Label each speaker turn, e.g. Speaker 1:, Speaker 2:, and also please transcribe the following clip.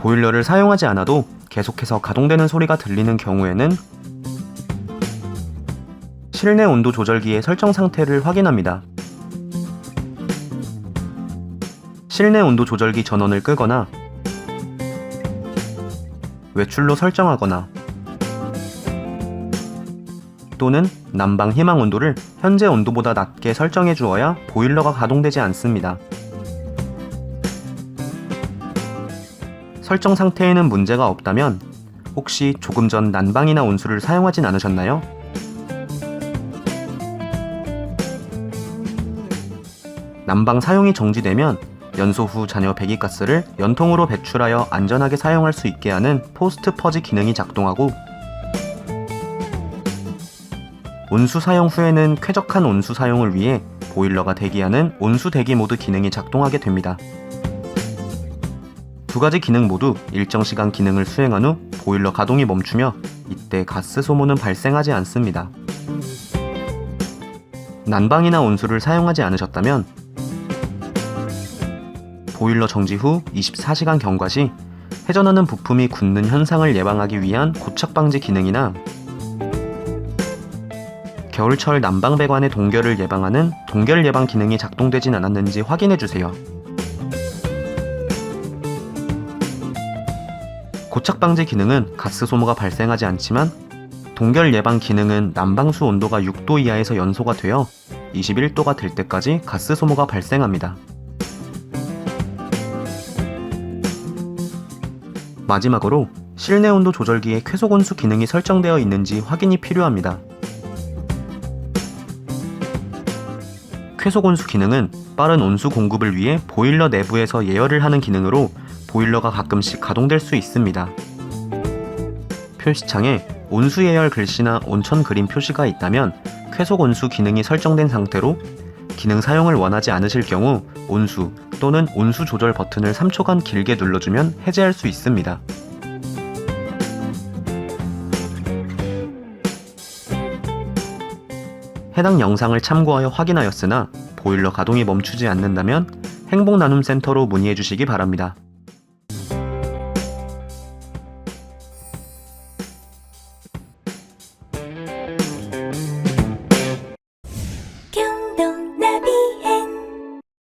Speaker 1: 보일러를 사용하지 않아도 계속해서 가동되는 소리가 들리는 경우에는 실내 온도 조절기의 설정 상태를 확인합니다. 실내 온도 조절기 전원을 끄거나 외출로 설정하거나 또는 난방 희망 온도를 현재 온도보다 낮게 설정해 주어야 보일러가 가동되지 않습니다. 설정 상태에는 문제가 없다면 혹시 조금 전 난방이나 온수를 사용하진 않으셨나요? 난방 사용이 정지되면 연소 후 잔여 배기가스를 연통으로 배출하여 안전하게 사용할 수 있게 하는 포스트 퍼지 기능이 작동하고 온수 사용 후에는 쾌적한 온수 사용을 위해 보일러가 대기하는 온수 대기 모드 기능이 작동하게 됩니다. 두 가지 기능 모두 일정 시간 기능을 수행한 후 보일러 가동이 멈추며 이때 가스 소모는 발생하지 않습니다. 난방이나 온수를 사용하지 않으셨다면 보일러 정지 후 24시간 경과 시 회전하는 부품이 굳는 현상을 예방하기 위한 고착 방지 기능이나 겨울철 난방 배관의 동결을 예방하는 동결 예방 기능이 작동되진 않았는지 확인해 주세요. 고착 방지 기능은 가스 소모가 발생하지 않지만 동결 예방 기능은 난방수 온도가 6도 이하에서 연소가 되어 21도가 될 때까지 가스 소모가 발생합니다. 마지막으로 실내 온도 조절기에 쾌속 온수 기능이 설정되어 있는지 확인이 필요합니다. 쾌속 온수 기능은 빠른 온수 공급을 위해 보일러 내부에서 예열을 하는 기능으로 보일러가 가끔씩 가동될 수 있습니다. 표시창에 온수 예열 글씨나 온천 그림 표시가 있다면 쾌속 온수 기능이 설정된 상태로 기능 사용을 원하지 않으실 경우 온수 또는 온수 조절 버튼을 3초간 길게 눌러주면 해제할 수 있습니다. 해당 영상을 참고하여 확인하였으나 보일러 가동이 멈추지 않는다면 행복 나눔 센터로 문의해 주시기 바랍니다.